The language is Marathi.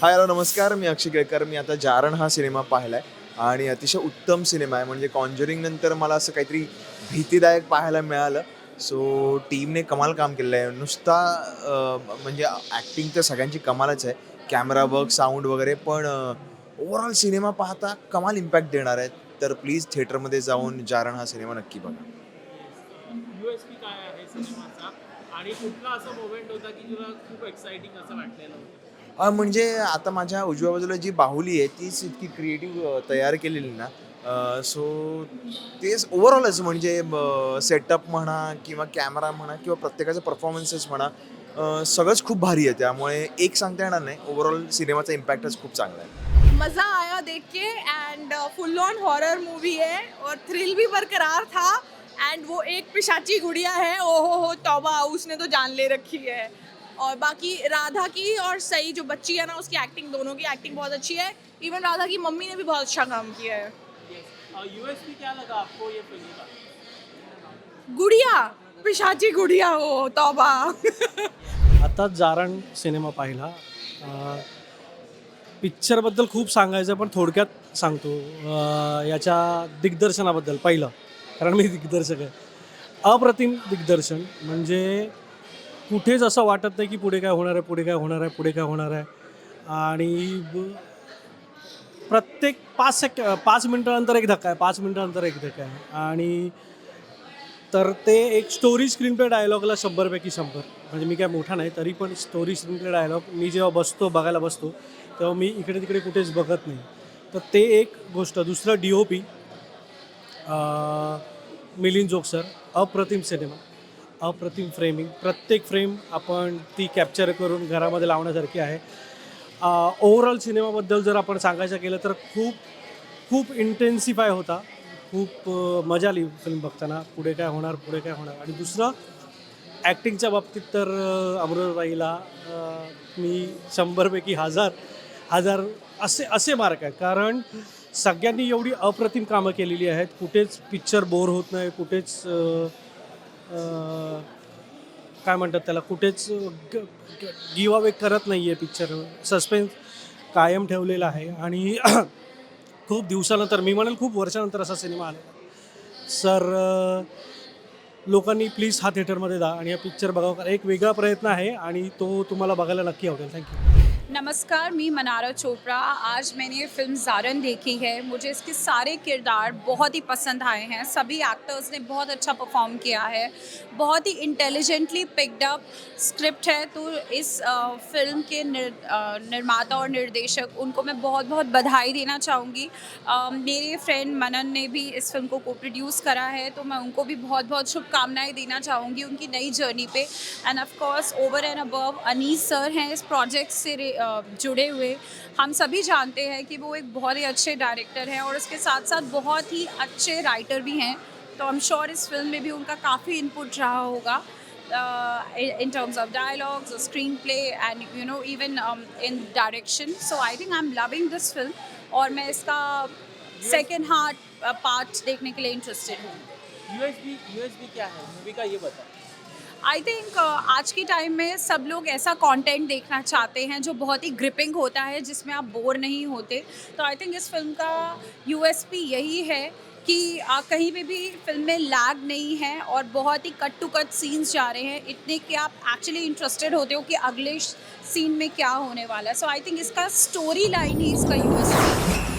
हाय हॅलो नमस्कार. मी अक्षय केळकर. मी आता जारण हा सिनेमा पाहिला आहे आणि अतिशय उत्तम सिनेमा आहे. म्हणजे कॉन्जरिंग नंतर मला असं काहीतरी भीतीदायक पाहायला मिळालं. सो टीमने कमाल काम केलेलं आहे. नुसता म्हणजे ॲक्टिंग तर सगळ्यांची कमालच आहे. कॅमेरा वर्क साऊंड वगैरे पण ओव्हरऑल सिनेमा पाहता कमाल इम्पॅक्ट देणार आहे तर प्लीज थिएटरमध्ये जाऊन जारण हा सिनेमा नक्की बघा. काय आहे सिनेमाचा? आणि कुठला असा मोमेंट होता की तुला खूप एक्साइटिंग असं वाटलेलं होतं? म्हणजे आता माझ्या उजव्या बाजूला जी बाहुली आहे तीच इतकी क्रिएटिव्ह तयार केलेली ना. सो तेच ओव्हरऑलच म्हणजे सेटअप म्हणा किंवा कॅमेरा म्हणा किंवा प्रत्येकाचे परफॉर्मन्सेस म्हणा सगळंच खूप भारी आहे. त्यामुळे एक सांगता येणार नाही ओव्हरऑल सिनेमाचा इम्पॅक्टच खूप चांगला आहे. मज़ा आया देख के and full on horror movie है और थ्रिल भी बरकरार था एंड वो एक पिशाची गुड़िया है ओ हो हो तौबा उसने तो जान ले रखी है। और बाकी राधा की और सई जो बच्ची है ना उसकी एक्टिंग दोनों की एक्टिंग बहुत अच्छी है। इवन राधा की मम्मी ने भी बहुत अच्छा काम किया है। युएसपी क्या लगा आपको ये फिल्म का? गुड़िया पिशाची गुड़िया हो तौबा। आता जारण सिनेमा पाहिला. पिक्चरबद्दल खूप सांगायचं पण थोडक्यात सांगतो. याच्या दिग्दर्शनाबद्दल पहिलं. कारण मी दिग्दर्शक आहे. अप्रतिम दिग्दर्शन म्हणजे कुठेच असं वाटत नाही की पुढे काय होणार आहे पुढे काय होणार आहे पुढे काय होणार आहे. आणि ब- प्रत्येक पाच सेक पाच मिनटानंतर एक धक्का आहे पाच मिनटानंतर एक धक्का आहे. आणि तर ते एक स्टोरी स्क्रीनप्ले डायलॉगला शंभरपैकी शंभर. म्हणजे मी काय मोठा नाही तरी पण स्टोरी स्क्रीनप्ले डायलॉग मी जेव्हा बसतो बघायला बसतो तेव्हा मी इकडे तिकडे कुठेच बघत नाही. तर ते एक गोष्ट. दुसरं D O P Milind Jog sir अप्रतिम सिनेमा. अप्रतिम फ्रेमिंग प्रत्येक फ्रेम आपण ती कॅप्चर करून घरामध्ये लावण्यासारखी आहे. ओव्हरऑल सिनेमाबद्दल जर आपण सांगायचं केलं तर खूप खूप इंटेन्सिफाय होता. खूप मजा आली फिल्म बघताना. पुढे काय होणार पुढे काय होणार? आणि दुसरं ॲक्टिंगच्या बाबतीत तर अमृतबाईला मी शंभरपैकी हजार हजार असे असे मार्क आहेत. कारण सगळ्यांनी एवढी अप्रतिम कामं केलेली आहेत. कुठेच पिक्चर बोर होत नाही. कुठेच काय म्हणतात त्याला कुठेच गिव अवे करत नाही आहे पिक्चर सस्पेन्स कायम ठेवलेला आहे. आणि खूप दिवसानंतर मी म्हणेल खूप वर्षानंतर असा सिनेमा आला सर लोकांनी प्लीज हा थिएटरमध्ये जा आणि हा पिक्चर बघावा. एक वेगळा प्रयत्न आहे आणि तो तुम्हाला बघायला नक्की आवडेल. थँक्यू नमस्कार मी मनारा चोपड़ा। आज मैंने फ़िल्म ज़ारन देखी है। मुझे इसके सारे किरदार बहुत ही पसंद आए हैं। सभी एक्टर्स ने बहुत अच्छा परफॉर्म किया है। बहुत ही इंटेलिजेंटली पिक्ड अप स्क्रिप्ट है। तो इस अ, फ़िल्म के निर, अ, निर्माता और निर्देशक उनको मैं बहुत बहुत बधाई देना चाहूँगी। मेरे फ्रेंड मनन ने भी इस फ़िल्म को को प्रोड्यूस करा है। तो मैं उनको भी बहुत बहुत शुभकामनाएँ देना चाहूँगी उनकी नई journey pay. And of course over and above Anees sir हैं इस प्रोजेक्ट से जुड़े हुए। हम सभी जानते हैं कि वो एक बहुत ही अच्छे डायरेक्टर हैं और उसके साथ साथ बहुत ही अच्छे राइटर भी हैं। तो आई एम श्योर इस फ़िल्म में भी उनका काफ़ी इनपुट रहा होगा in terms of dialogues or screenplay and you know even um, in direction. So i think i'm loving this film और मैं इसका सेकेंड हार्ट पार्ट देखने के लिए इंटरेस्टेड हूँ। यूएसबी यूएसबी क्या है? मूवी का ये बता आई थिंक आज के टाइम में सब लोग ऐसा कंटेंट देखना चाहते हैं जो बहुत ही ग्रिपिंग होता है जिसमें आप बोर नहीं होते। तो आई थिंक इस फ़िल्म का यूएसपी यही है कि आ, कहीं पे भी फ़िल्म में लैग नहीं है और बहुत ही कट टू कट सीन्स जा रहे हैं। इतने कि आप एक्चुअली इंटरेस्टेड होते हो कि अगले सीन में क्या होने वाला है। सो आई थिंक इसका स्टोरी लाइन ही इसका यूएसपी